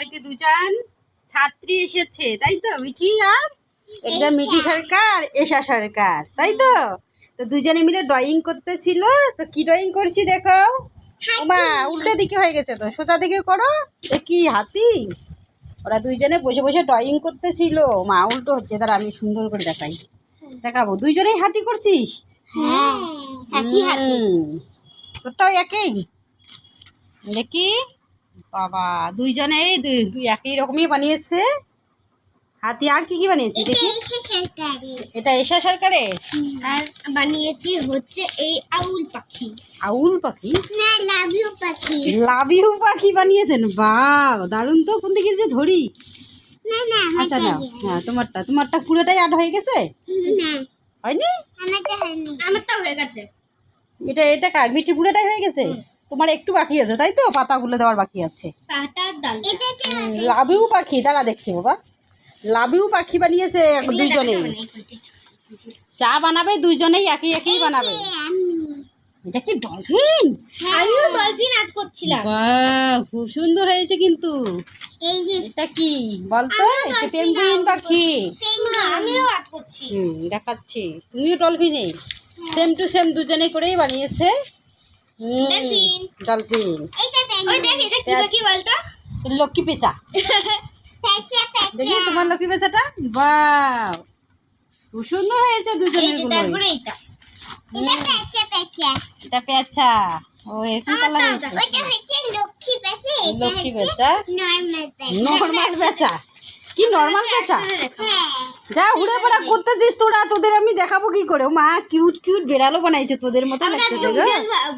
বাড়িতে দুজন ছাত্রী এসেছে তাই তো? মিঠি আর একদম মিঠি সরকার এশা সরকার তাই তো? তো দুজনে মিলে ড্রয়িং করতেছিল তো কি ড্রয়িং করছি দেখো? ওমা উল্টো দিকে হয়ে গেছে তো সোজা দিকে করো এ কি হাতি? ওরা দুইজনে বসে বসে ড্রয়িং করতেছিল। মা উল্টো হচ্ছে তারা আমি সুন্দর করে দেখাই। দেখাবো দুইজনেই হাতি করছিস? হ্যাঁ একই হাতে। তোরটাও একই? দেখি। বাবা দুইজনেই দুই দুই একই রকমই বানিয়েছে। হাতি আর কি কি বানিয়েছি দেখি। এটা এশা সরকারের আর বানিয়েছি হচ্ছে এই আউল পাখি। আউল পাখি? না লাভ ইউ পাখি। লাভিউ পাখি বানিয়েছেন? বাহ দারুণ তো কোন দিকে যে ধরি। না না আচ্ছা নাও হ্যাঁ তোমারটা তোমারটা পুরোটাই আট হয়ে গেছে? না হয়নি? আমারটা হয়নি। আমারটা হয়ে গেছে। এটা এটা কার? মিষ্টি পুরোটাই হয়ে গেছে? তোমার একটু বাকি আছে তাই তো? পাতাগুলো দেওয়ার বাকি আছে। লাভিউ পাখি দাঁড়া দেখছি বাবা। লাভিউ পাখি বানিয়েছে দুইজনেই। চা বানাবে দুইজনেই একই একই বানাবে। এটা কি ডলফিন? আমিও ডলফিন আর্ট করছিলাম। বাহ খুব সুন্দর হয়েছে কিন্তু। এই যে এটা কি? বলতো এটা পেঙ্গুইন পাখি। আমিও আর্ট করছি। হুম দেখাচ্ছি। তুমিও ডলফিনে। সেম টু সেম দুজনে করেই বানিয়েছে। ডলফিন। ডলফিন এটা পেঙ্গুইন ওই দেখ এটা কি Yes. বলতো লক্ষ্মী পেঁচা পেঁচা দেখি তোমার লক্ষ্মী পেঁচাটা বাহ খুব সুন্দর হয়েছে দুজনেরগুলো তারপরে এটা এটা পেঁচা পেঁচা এটা পেঁচা ও এরকম কালার হয়েছে ওইটা হচ্ছে লক্ষ্মী পেঁচা এটা লক্ষ্মী হচ্ছে পেঁচা নরমাল পেঁচা নর্মাল পেঁচা কি নর্মাল পেঁচা? হ্যাঁ যা উড়ে পড়া করতেছিস তোরা তোদের আমি দেখাবো কি করে? মা কিউট কিউট বেড়ালও বানাইছে তোদের মতো লাগতেছে গো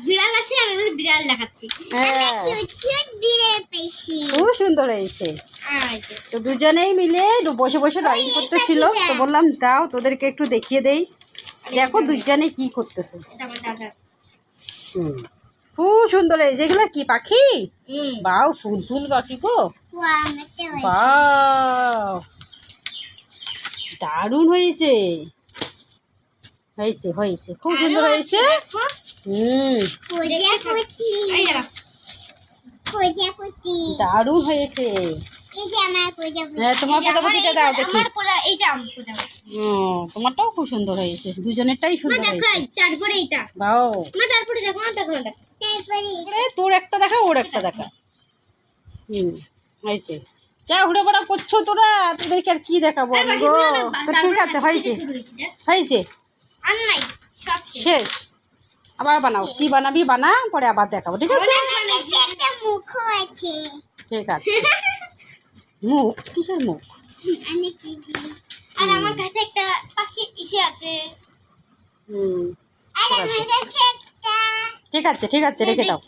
বিড়াল আছে আমরা বিড়াল দেখাচ্ছি। হ্যাঁ। কিউট কিউট বিড়াল পেয়েছি। খুব সুন্দর হয়েছে। তো দুজনেই মিলে বসে বসে ড্রয়িং করতেছিল। তো বললাম দাও তোদেরকে একটু দেখিয়ে দেই। দেখো দুজনে কি করতেছে। হুম। খুব সুন্দর হয়েছে এগুলো কি পাখি? হুম। বাও ফুল ফুল পাখি গো। দারুণ হয়েছে। হয়েছে হয়েছে খুব সুন্দর হয়েছে। হুম। দারুণ হয়েছে। এই যে আমার প্রজাপতি হ্যাঁ তোমার প্রজাপতিটা দাও দেখি। আমার প্রজা এইটা আমার প্রজাপতি হুম, তোমারটাও খুব সুন্দর হয়েছে। দুজনেরটাই সুন্দর হয়েছে। তারপরে এইটা। বাও তারপরে দেখো দেখো দেখো। তোর একটা দেখা ওর একটা দেখা। হুম হয়েছে। যা ঘুরে বেড়া করছ তোরা তোদেরকে আর কি দেখাবো আমি গো? ঠিক আছে হয়েছে। হয়েছে। আর নাই সব শেষ। আবার বানাও। কি বানাবি বানা পরে আবার দেখাবো ঠিক আছে? ঠিক আছে। মুখ? কিসের মুখ? আর আমার কাছে একটা পাখি ইসে আছে। হুম। আর আমার কাছে একটা ঠিক আছে ঠিক আছে রেখে দাও।